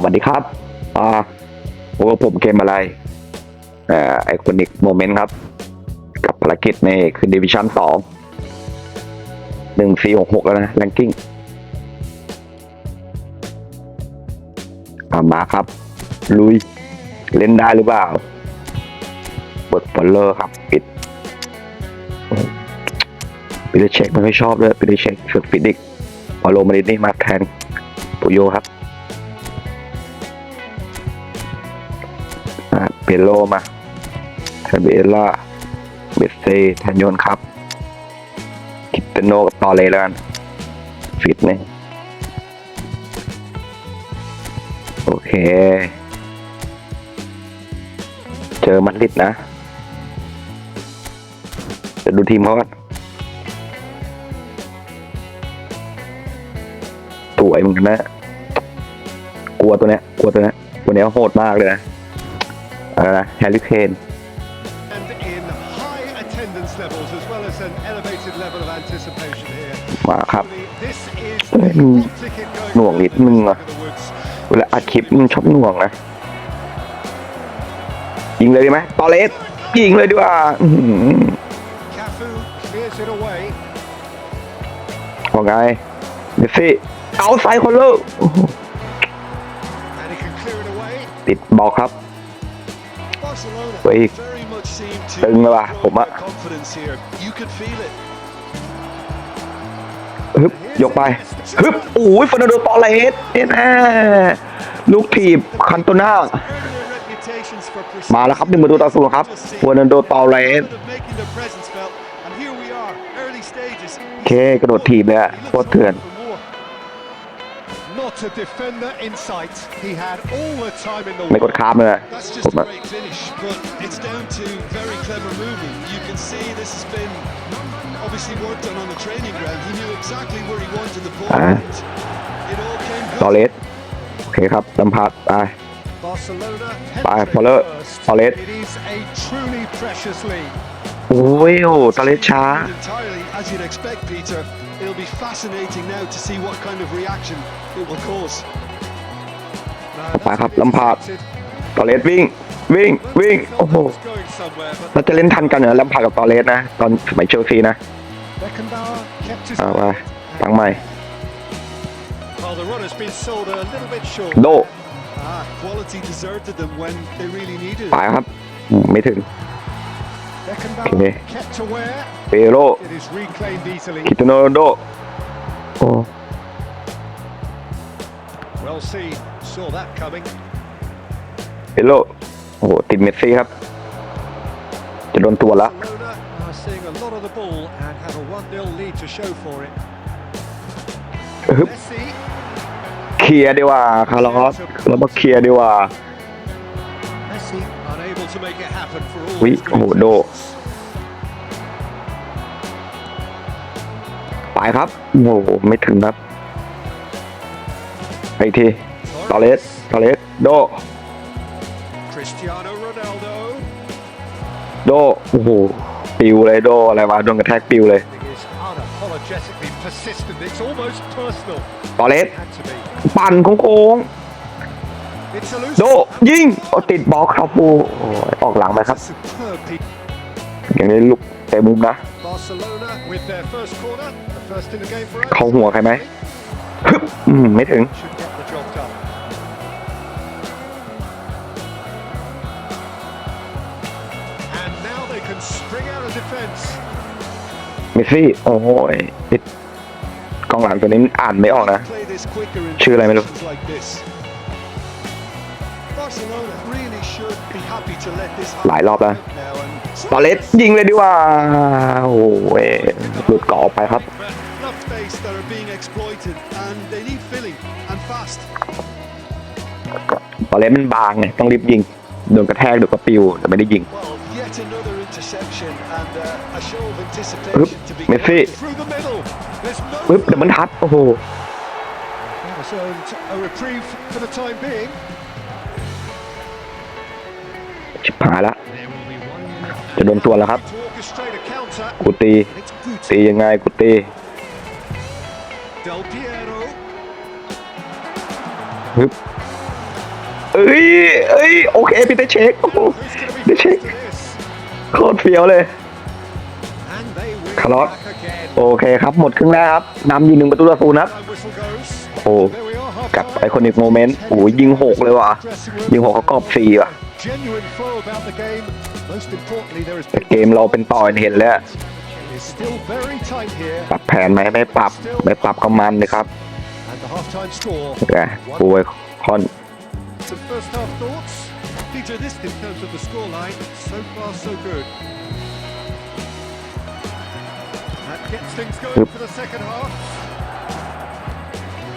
สวัสดีครับ อ่าโอ้ผมเกมอะไร อ่าไอคอนิกโมเมนต์ครับ กับภารกิจในคือดิวิชั่นสองหนึ่งสี่หกหกแล้วนะ แรงกิ้งมาครับ ลุย เล่นได้หรือเปล่าปิดฟอลเลอร์ครับ ปิดปิดเช็คม่ค่อยชอบเลยปิดเช็คฝึกปิดอีกพอโลมาดินี่มาแทน ปุโยครับเปโลมาคาเบล่าเบสเซทันยนครับ กิปเโนกับตอเลแล้วกัน ฟิตนี่โอเค เจอมัดลิดนะ จะดูทีมเขาก่อนสวยมึงนนนะ กลัวตัวเนี้ยกลัวตัวเนี้ยตัวเนี้ยโหดมากเลยนะอะไรนะแฮร์ริเคนมาครับหน่วงนิดนึงอ่ะเวลาอัดคลิปมึงชอบหน่วงนะ ยิงเลยดีไหมตอเลสยิงเลยดีกว่าพอไงเดฟี่เอาไซคนลูกติดบอลครับไปอีกตึงเลย่ะ ผมอะฮึบ ยกไปฮึบโอ้ยฟอนโดตอเลสเนี่ยอลูกถีบคันโตนามาแล้วครับหนึ่งประตูต่อศูนย์ครับฟอนโดตอเลสโอเค กระโดดถีบเลยอะโคตรเถื่อน Not a defender in He had all the time in the world. That's just a great finish, but it's down to very clever movement. You can see this has been obviously worked on on the training ground. He knew exactly where he wanted the ball. อ่า ah. It all came ตอเล Okay, สโอเคครับสัมผัสไป Barcelona penetrate Polo- first. Polo- It is a truly precious lead. Oh, โอ้ยโอ้ตอเลสช้า Entirely as you'd Peter. It'll be fascinating now to see what kind of reaction it will cause. นะครับลำพาดตอเลสวิ่งวิ่งวิ่งโอ้โหเราจะเล่นทันกันเหรอลำพาดกับตอเลสนะ ตอนสมัยเชลซีนะเอาไปฟังใหม่โดไปครับไม่ถึง네배로키트너도어헬로오팀메시합이런ติดเมคลี่ยร์ดีกว่าคาร์ลอสแล้วมาเคลียรดีกว่าวิโอโหโดไปครับ โอ้โหไม่ถึงครับไปทีตอเลสตอเลสโด โด โอ้โหปิวเลยโดอะไรวะโดนกระแทกปิวเลยตอเลสปั่นโค้งโดยิงเอาติดบอลครับปูออกหลังไปครับอย่างนี้ลุกเตะมุมนะ เขาหัวใครไหมฮึบไม่ถึงมสซี่โอ้ยกองหลังตัวนี้อ่านไม่ออกนะ ชื่ออะไรไม่รู้หลายรอบแล้วปอเลสยิงเลยดีกว่า โอ้ยหลุดกรอบไปครับปอเลสมันบางไงต้องรีบยิง โดนกระแทกโดนกระปิวแต่ไม่ได้ยิงปึ๊บเมสซี่ปึ๊บเดี๋ยวมันทัดโอ้โหชิบหายละจะโดนตัวแล้วครับกูตี ตียังไงกูตีฮึบเอ้ยเอ้ยโอเค พี่ได้เช็คได้เช็ค โคตรเฟี้ยวเลยคาร์ลสโอเคครับหมดครึ่งแรกครับนำยิงหนึ่งประตูต่อศูนย์ครับ โอ้กลับไอคนอีกโมเมนต์ โอ้ยิงหกเลยว่ะ ยิงหกเขากรอบสี่ว่ะเกมเราเป็นต่อยเห็นแล้วปรับแผนไหมไม่ปรับ ไม่ปรับกำมันนะครับแกป่วยคอน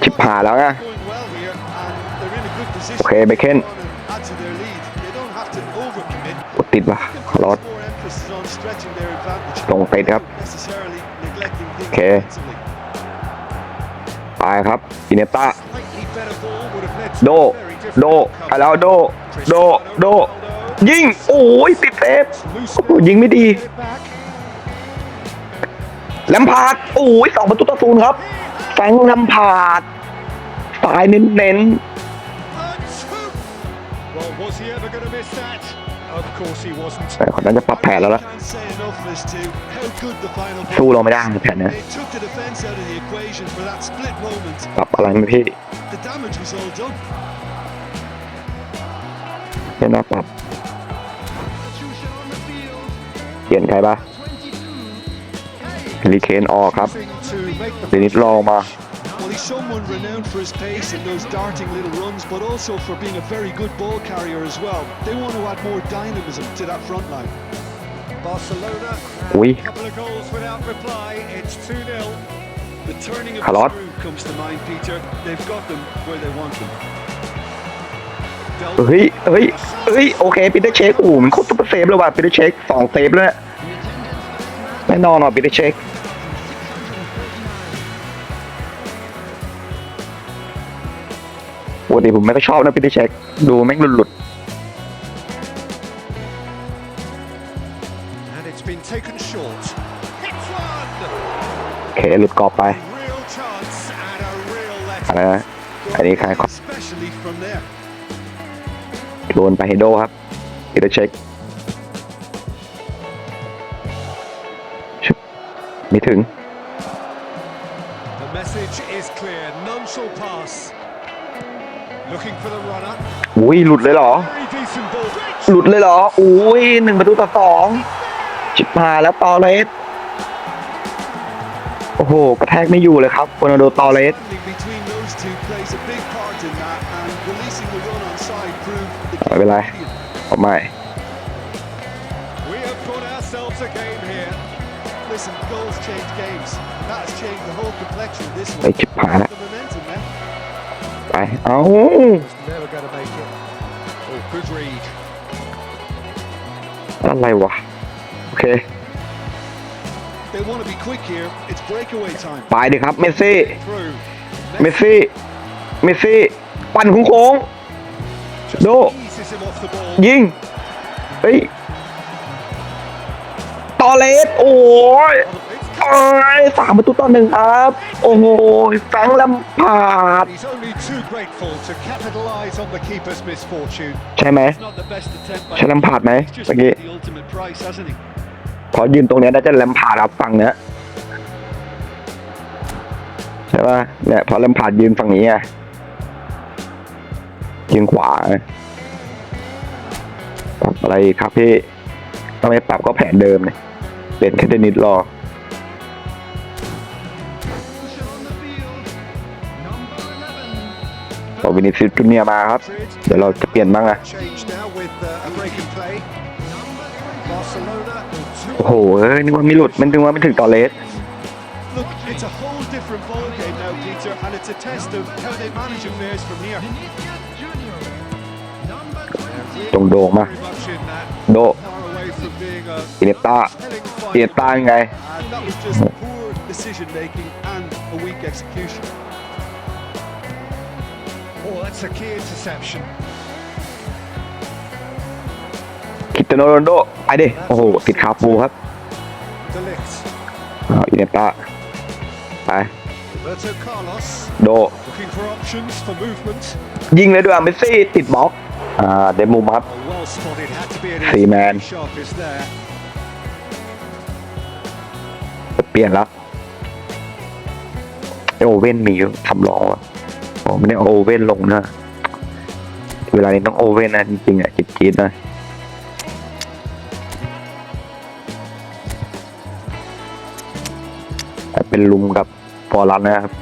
ชิบหาแล้วไงโอเคไปเค้นติดปะรดตรงไปดครับ โอเค ไปครับ อินเนต้าโด โดไปแล้วโด โด โด ยิง โอ้ยติดเซฟยิงไม่ดีลมพาดโอ้ย สองประตูต่อศูนย์ครับ แฟงลมพาดตายเน้นเน้นแต่คนนั้นจะปรับแผนแล้วล่ะสู้เราไม่ได้แผนนี้ปรับอะไรไหมพี่เห็นนะปรับเปลี่ยนใครบ้างลีเคนออกครับดีนิดรอมา he's someone renowned for his pace and those darting little runs, but also for being a very good ball carrier as well. They want to add more dynamism to that front line. Barcelona, oui. a couple of goals without reply. It's 2 0. The turning of Hello. the screw comes to mind, Peter. They've got them where they want them. ติผมไม่ค่อยชอบนะพี่ดิเช็คดูแม่งหลุดหลุดโอเคหลุดกรอบไปอะะไรนอันนี้ใครโดนไปเฮโดครับ พี่ดิเช็คไม่ถึงอุ้ยหลุดเลยเหรอ หลุดเลยเหรออุ้ยหนึ่งประตูต่อสองจิบมาแล้วตอเลสโอ้โห กระแทกไม่อยู่เลยครับโรนโดตอเลสไม่เป็นไร ออกใหม่ไปจิบผ่าน l s เอาอะไรวะโอเคไปดิครับเมสซี่เมสซี่เมสซี่ ปั่นคุ้งโค้งโด ยิงเฮ้ย ตอเลสโอ้ยอ้สามประตูต่อหนึ่งครับ โอ้โห แฟงลำพาด ใช่ไหม ใช้ลำพาดไหมตะเมื่อกี้ขพอยืนตรงนี้ได้จะลำพาดครับฝั่งเนี้ยใช่ป่ะเนี่ย พอลำพาดยืนฝั่งนี้ไงยืนขวาปรับอะไรครับพี่ทำไมปรับก็แผนเดิมเนี่ยเปลี่ยนแค่เดนิดรอขวินิซิตจูเนียมาครับ เดี๋ยวเราจะเปลี่ยนบ้างนะโอ้โหนึกว่าไมีหลุด มันถึงว่าไม่ถึงตอเลสตรงโดงมาโดอินเตอร์อินเตอร์ยังไงคิสเตโนโรนโดไอเดโอ้โหติดคาฟูครับอาอินเตอร์ไป โดยิงเลยด้วยอเมซี่ ติดบล็อกเดมูมครับซีแมนเปลี่ยนแล้ว โอเว่นมีทำรออ่ไม่ได้โอเว่นลงนะ เวลานี้ต้องโอเว่นนะจริงๆอ่ะจีจดๆนะเป็นลุมกับปอรันนะครับ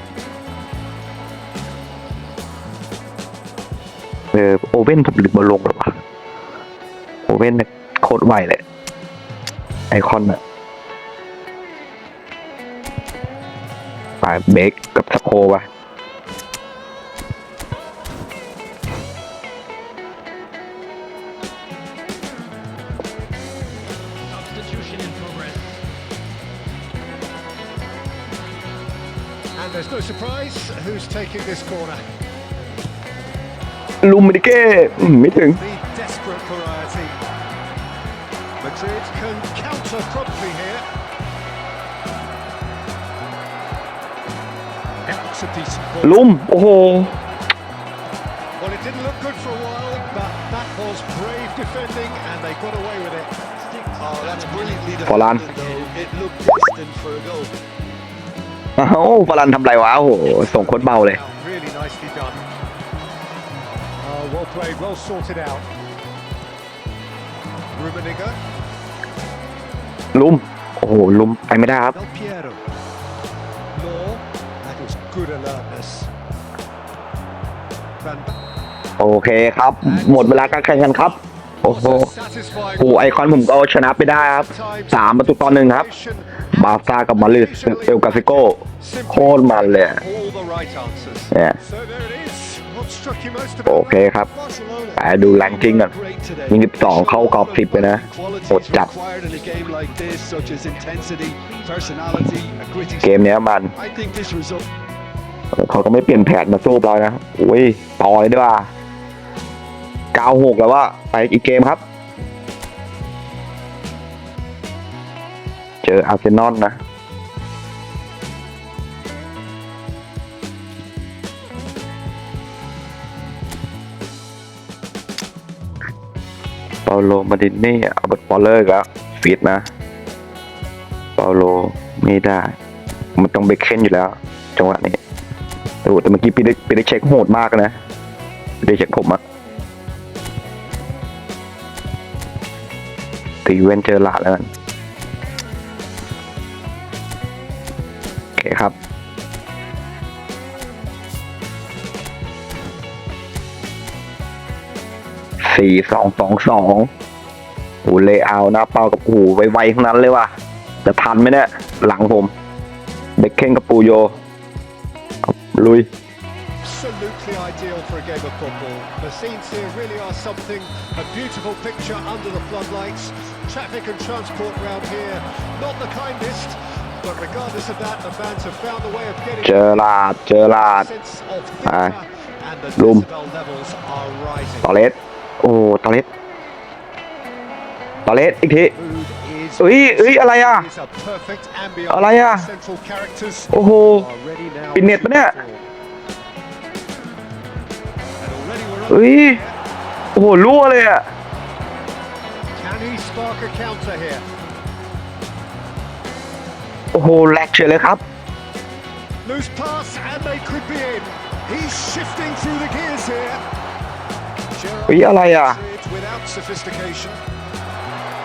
เออโอเว่นหลือบอลลงหรือวะโอเว่นโคตรไหวเลยไอคอนอะปายเบรกกับสโควะ surprise who's taking this corner ลุมมิดิเก้ไม่ถึง hmm, the desperate variety Madrid can counter promptly here that's a decent ball oh. well it didn't look good for a while but that was brave defending and they got away with it oh that's brilliantly defended though it looked distant for a goal เอ้าฟารันทำไรวะโอ้โหส่งโคตรเบาเลยลุมโอ้โหลุมไปไม่ได้ครับโอเคครับ หมดเวลาการแข่งกันครับโอ้โหูไอคอน ผมก็ชนะไปได้ครับสามประตูต่อหนึ่งครับ บาซ่ากับมาลิสเอลกาซิโก้โคตรมันเลยเนี่ยโอเคครับ ไปดูแรงกิ้งก่อนมี12เข้ากรอบ10ไปนะอดจัด เกมนี้มัน เขาก็ไม่เปลี่ยนแผนมาสู้เรานะอุ้ยต่อยด้วยว่า96แล้วว่าไปอีกเกมครับ เจออาร์เซนอลนะเปาโล มาดินนี่อัลเบิร์ตปอลเลอร์ก็ฟีดนะเปาโล ไม่ได้ มันต้องเบคเคนอยู่แล้ว จังหวะนี้ แต่เมื่อกี้ไีได้ไีได้เช็คโหดมาก นะไีได้เช็คผมอะตีเว้นเจอหลาแล้วันโอเคครับสี่สองสองสองโอเลเอาหน้าเป้ากับหูไวๆทั้งนั้นเลยว่ะจะทันไหมเนี่ยหลังผม เด็กเข่งกับปูโยลุย ideal for a game of football. The scenes here really are something, a beautiful picture under the floodlights. Traffic and transport round here, not the kindest, but regardless of that, the fans have found a way of getting... Gerard, Gerard. Aye. Room. Toilet. Oh, toilet. Toilet, อีกทีเอ้ยเอ้ย อะไรอ่ะ อะไรอ่ะ โอ้โหปิดเน็ตปะเนี่ยเฮ้ยโอ้โหรั่วเลยอ่ะโอ้โหแหลกเฉยเลยครับ Loose pass and they could be in. He's shifting through the gears here. เฮ้ยอะไรอ่ะ without sophistication.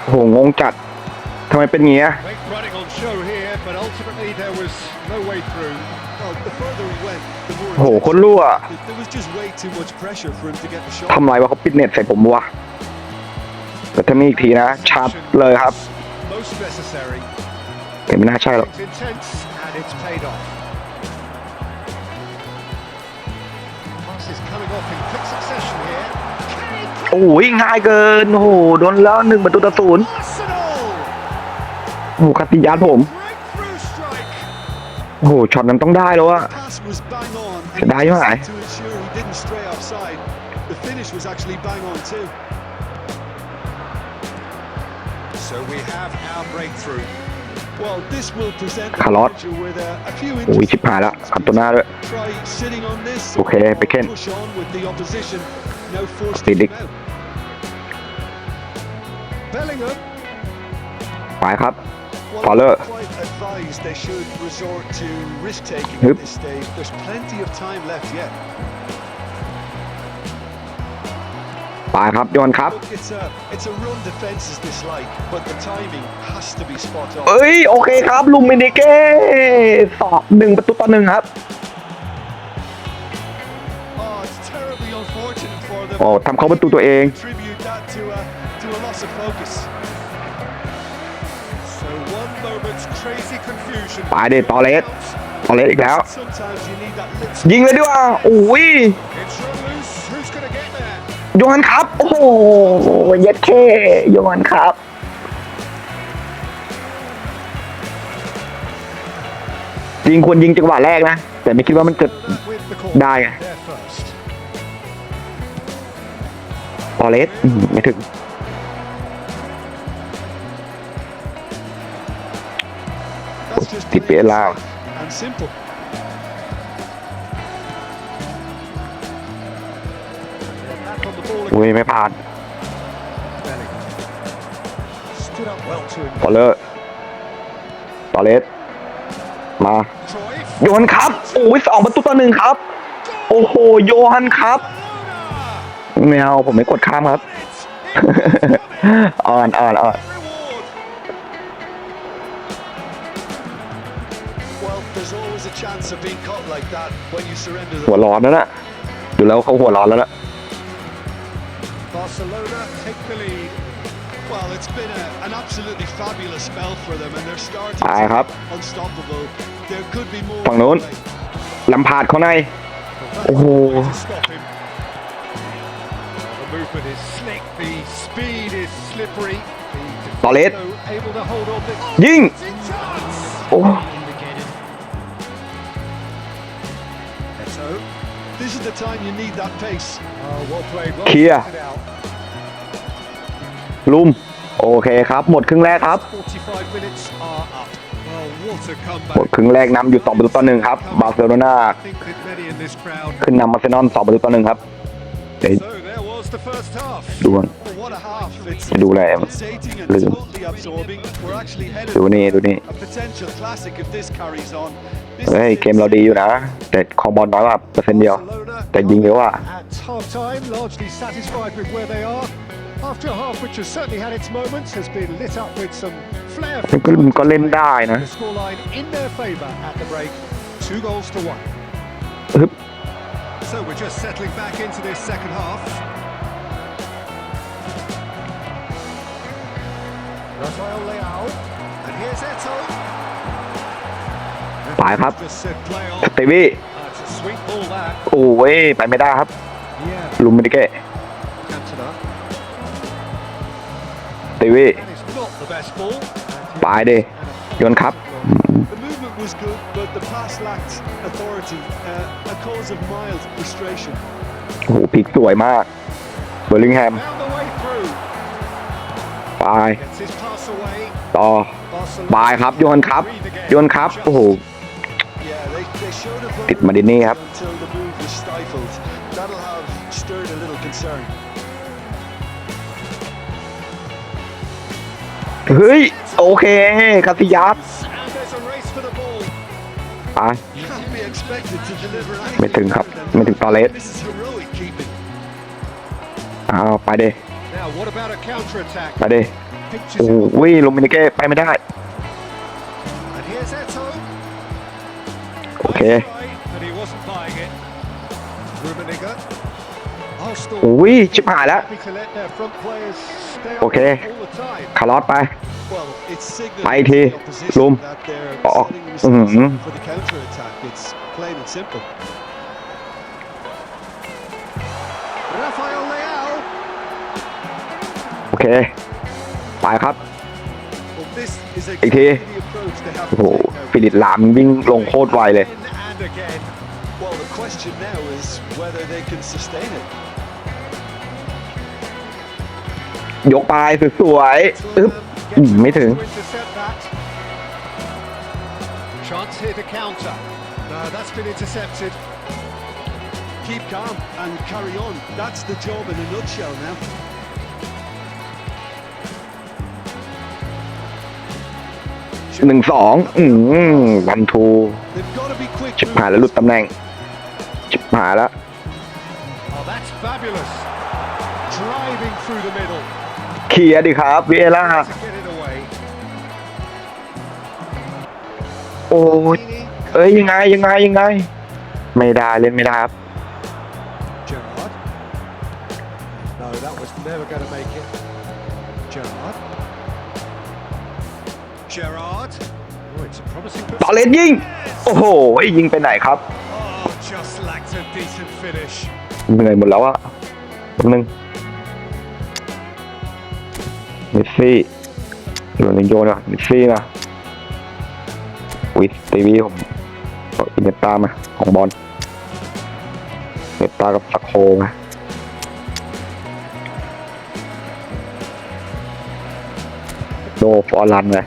โอ้โหงงจัดทำไมเป็นเงี้อะโห คนรั่วทำไรวะเขาปิดเน็ตใส่ผมวะแต่ถ้ามีอีกทีนะ ชาร์จเลยครับ เห็นไม่น่าใช่หรอกโอ้ยง่ายเกิน โอ้โห โดนแล้วหนึ่งประตูต่อศูนย์โอ้โหคาติยานผมโอ้โหช็อตนั้นต้องได้แล้วอะเสีด้ยังไงคาร์ลอสโอ้ยชิบหายละขับตัวหน้าด้วยโอเค ไปเค้นสติดดิกไปครับพาเลอร์ฮึบไปครับโยนครับเอ้ยโอเคครับลุมเมนิเก้สอบหนึ่งประตูต่อหนึ่งครับโอ้ทำเขาประตูตัวเองไปเดตอเลสตอเลสอีกแล้ว ยิงเลยดีกว่าโอ้ยโยนครับ โอ้โหยัดเคโยนครับ จริงควรยิงจังหวะแรกนะ แต่ไม่คิดว่ามันเกิดได้ไงตอเลสไม่ถึง t i p e l a ้ยไม่ผ่านพอเลยตอเลส มา โยนครับโอ้ยสองประตูต่อหนึ่งครับ โอ้โห โยฮันครับ ไม่เอา ผมไม่กดข้ามครับ อ่อนอ่อนอ่อนหัวร้อนนะนะดูแล้วเขาหัวร้อนแล้วนะตายครับ ฝั่งโน้น ลำพาดเขาในโอ้โหต่อเลสยิงโอ้เคลีย m e ลุมโอเคครับ หมดครึ่งแรกครับ หมดครึ่งแรกนำอยู่2ประตูต่อหนึ่งครับบาร์เซโลนาขึ้นนำมาเซนอน2ประตูต่อหนึ่งครับ ดูดูแลลืมดูนี่ดูนี่เฮ้ยเกมเราดีอยู่นะแต่คองบอลน้อยกว่าเปอร์เซ็นต์เดียวแต่ยิงเยอะอ่ะ After a half which has certainly had its moments, has been lit up with some flair. The one. So we're just settling back into this second half. and here's Eto. ายครับสตีวี่โอ้ย ไปไม่ได้ครับ ลุมมิิเก้สตีวี่ไปเดยโยนครับ โอ้โหพิกสวยมาก เบอร์ลิงแฮม ไปต่อไปครับ โยนครับ โยนครับ โอ้โหติดมาดินนี่ครับ เฮ้ย โอเค คาสิยัสไปไม่ถึงครับ ไม่ถึงตอเลสเอาไปเดไปเดโอ้ยลงมินิเก้ไปไม่ได้โอเคอุ้ยชิบหายแล้ว โอเคคารลอสไป ไปทีลุมออกอืมโอเค ไปครับอีกทีโอ้โหฟิลิปลามวิ่งลงโคตรไวเลยยกปลายสวยๆอึ๊บไม่ถึง Chance here to counter. No, that's been intercepted. Keep calm and carry on. That's the job in a nutshell now. หนึ่งสองอืมวันทูชิบหายแล้วหลุดตำแหน่งชิบหายแล้วเขีียดีครับวีเอล่าโอ้ยเอ้ย ยังไง ยังไง ยังไง ไม่ได้ เล่นไม่ได้ครับ No, that was never g o n make it. ตอเลนยิงโอ้โหยิงไปไหนครับเหนื่อยหมดแล้วอะแป๊บนึงมิสซี่โรนัลโยนะมิสซี่นะวิสตีวีผมอินเอตามาของบอลเนตา กับสักโคมาโดฟอลันเลย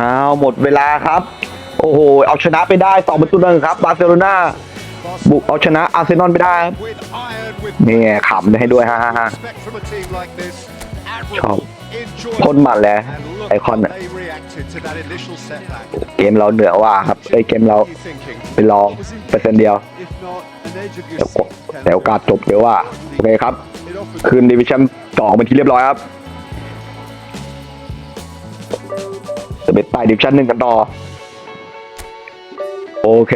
อ้าวหมดเวลาครับ โอ้โหเอาชนะไปได้2ประตูนึงครับ บาร์เซโลนาบุกเอาชนะอาร์เซนอลไปได้ นี่ขำให้ด้วยฮ่าฮ่าฮ่าชอบคนหมัดแล้ว ไอคอน เกมเราเหนือว่าครับไอเกมเราไปลองเปอร์เซ็นต์เดียว แต่โอกาสจบเดี๋ยวว่าโอเคครับ คืนดิวิชั่นสองเป็นที่เรียบร้อยครับจะเป็ใต้ดิวชั่นหนึ่งกันต่อโอเค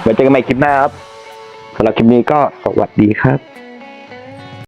ไว้เจอกันใหม่คลิปหน้าครับสำหรับคลิปนี้ก็สวัสดีครับ